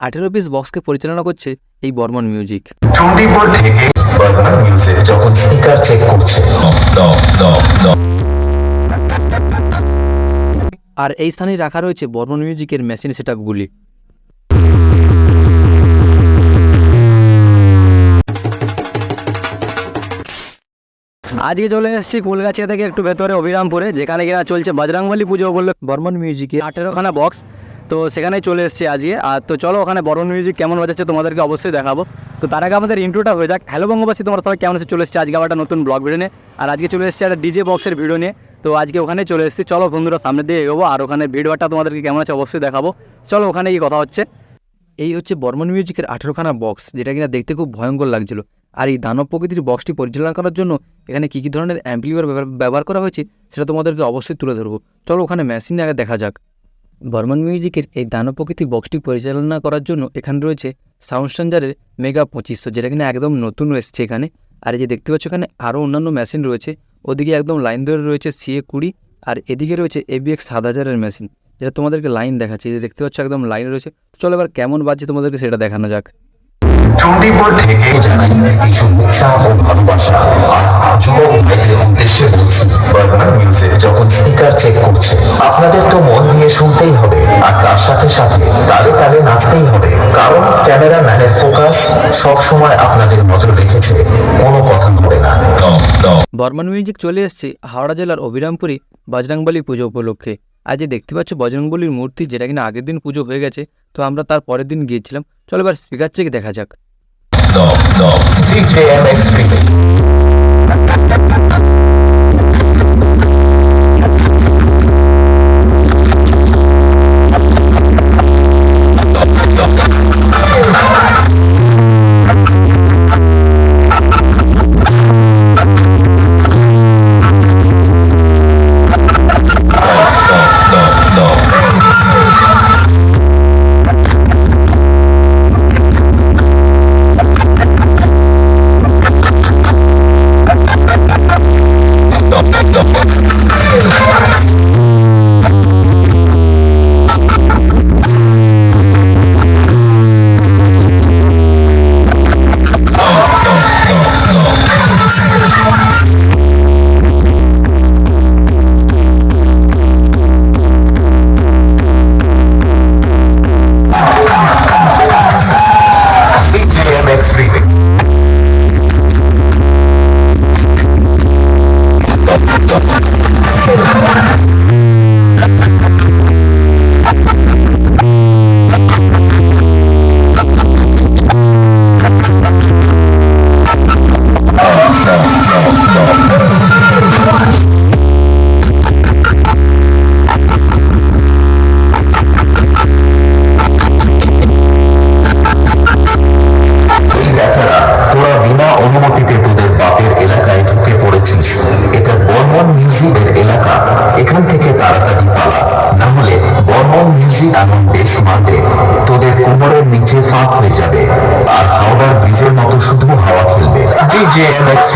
আঠেরো পিস বক্সকে পরিচালনা করছে এই বর্মন মিউজিক যখন স্পিকার চেক করছে। আর এই স্থানে রাখা রয়েছে বর্মন মিউজিকের মেশিন সেটআপগুলি আজকে চলে এসেছি কুলগাছিয়া থেকে একটু ভেতরে অবিরামপুরে যেখানে কিনা চলছে বজরংবলী পুজো বলল বর্মন মিউজিকে আঠেরোখানা বক্স তো সেখানে চলে এসেছি আজকে। আর তো চলো ওখানে বর্মন মিউজিক কেমন বাজাচ্ছে তোমাদেরকে অবশ্যই দেখাবো। তো তার আগে আমাদের ইন্ট্রোটা হয়ে যাক। হ্যালো বঙ্গবাসী, তোমরা সবাই কেমন এসে চলে এসেছি আজকে আবার একটা নতুন ব্লগ ভিডিও নিয়ে। আর আজকে চলে এসেছি একটা ডিজে বক্সের ভিডিও নিয়ে। তো আজকে ওখানে চলে এসেছি। চলো বন্ধুরা, সামনে দিয়ে এগোবো। আর ওখানে ভিডিওটা তোমাদেরকে কেমন আছে অবশ্যই দেখাবো। চলো ওখানে গিয়ে কথা হচ্ছে। এই হচ্ছে বর্মন মিউজিকের আঠেরোখানা বক্স যেটা কিনা দেখতে খুব ভয়ঙ্কর লাগছিল। আর এই দানব প্রকৃতির বক্সটি পরিচালনা করার জন্য এখানে কী কী ধরনের অ্যাম্পলিফায়ার ব্যবহার করা হয়েছে, সেটা তোমাদেরকে অবশ্যই তুলে ধরবো। চলো ওখানে মেশিন আগে দেখা যাক। বর্মন মিউজিকের এই দানব প্রকৃতির বক্সটি পরিচালনা করার জন্য এখানে রয়েছে সাউন্ড স্ট্যান্ডারের মেগা পঁচিশশো, যেটা কিনা একদম নতুন এসছে এখানে। আর এই যে দেখতে পাচ্ছ এখানে আরও অন্যান্য মেশিন রয়েছে। ওদিকে একদম লাইন ধরে রয়েছে সিএ কুড়ি, আর এদিকে রয়েছে এ এবিএক্স সাত হাজারের মেশিন, যেটা তোমাদেরকে লাইন দেখাচ্ছে। যে দেখতে পাচ্ছ একদম লাইন রয়েছে। চলো এবার কেমন বাজছে তোমাদেরকে সেটা দেখানো যাক। চণ্ডীপুর থেকে জানাই প্রীতি শুভেচ্ছা ও ভালোবাসা। আর যুবক স্পিকার চেক করছে। আপনাদের তো মন দিয়ে শুনতেই হবে আর তার সাথে সাথে তালে তালে নাচতেই হবে। কারণ ক্যামেরাম্যানের ফোকাস সব সময় আপনাদের নজর রেখেছে কোনো কথা হবে না। বর্মন মিউজিক চলে এসেছে হাওড়া জেলার অবিরামপুরে বজরংবলী পুজো উপলক্ষে। আজ দেখতে পাচ্ছ বজরংবলীর মূর্তি যেটা কিনা আগের দিন পুজো হয়ে গেছে তো আমরা তার পরের দিন গিয়েছিলাম। চলো এবার স্পিকার চেক দেখা যাক। তাড়াতাড়ি পালা না হলে বর্মন মিউজিক আনন্দে মারবে তোদের কোমরের নিচে ফাঁক হয়ে যাবে। আর হাওড়ার ব্রিজের মতো শুধু হাওয়া খেলবে। DJ M x